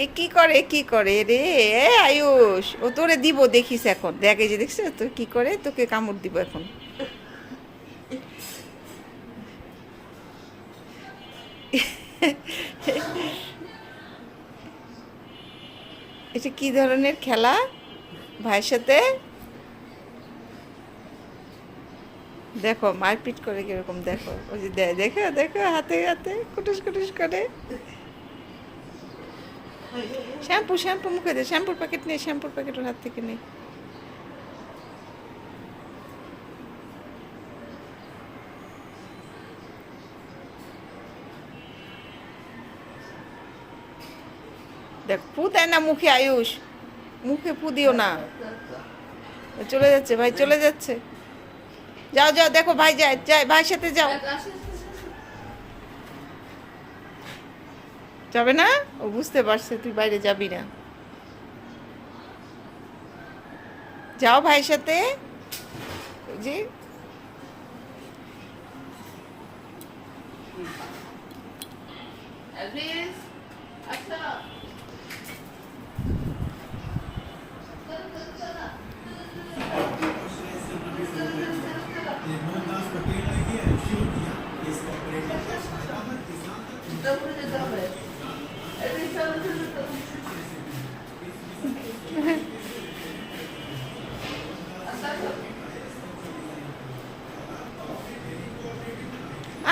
এ কি করে কি করে? রে, এ আয়ুষ, ও তোরে দিব, দেখিস এখন। দেখ যে দেখছিস তো কি করে? তোকে কামড় দিব এখন। এটা কি ধরনের খেলা ভাইয়ের সাথে? দেখো, মারপিট করে কীরকম দেখো। ওই যে দেখো দেখো, হাতে হাতে, কুটুস কুটুস করে। শ্যাম্পু শ্যাম্পু মুখে দে। শ্যাম্পুর প্যাকেট নেই শ্যাম্পুর প্যাকেট ওর হাত থেকে নেই দেখ ফু দেয় না মুখে, আয়ুষ। মুখে ফু দিও না। চলে যাচ্ছে, ভাই, চলে যাচ্ছে। যাও যাও, দেখো, ভাই, যায় যায়, ভাইয়ের সাথে যাও। যাবে না? ও বুঝতে পারছে তুই বাইরে যাবি না। যাও ভাইয়ের সাথে। আচ্ছা।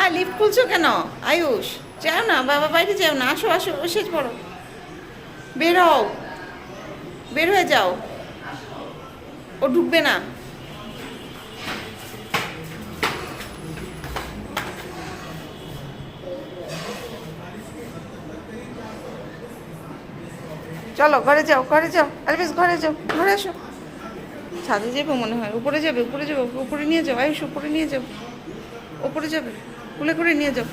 আ লিফট খুলছো কেন? আয়ুষ, যাও না, বাবা বাইরে যাও না, আসো আসো এসে পড়ো। বের বের হয়ে যাও। ও ঢুকবে না। চলো, ঘরে যাও ঘরে যাও আরে বেশ ঘরে যাও, ঘরে আসো ছাদে যাবে মনে হয়, উপরে যাবে উপরে যাবে, উপরে নিয়ে যাও, আয়ুষ, উপরে নিয়ে যাও, উপরে যাবে, কুলে করে নিয়ে যাও।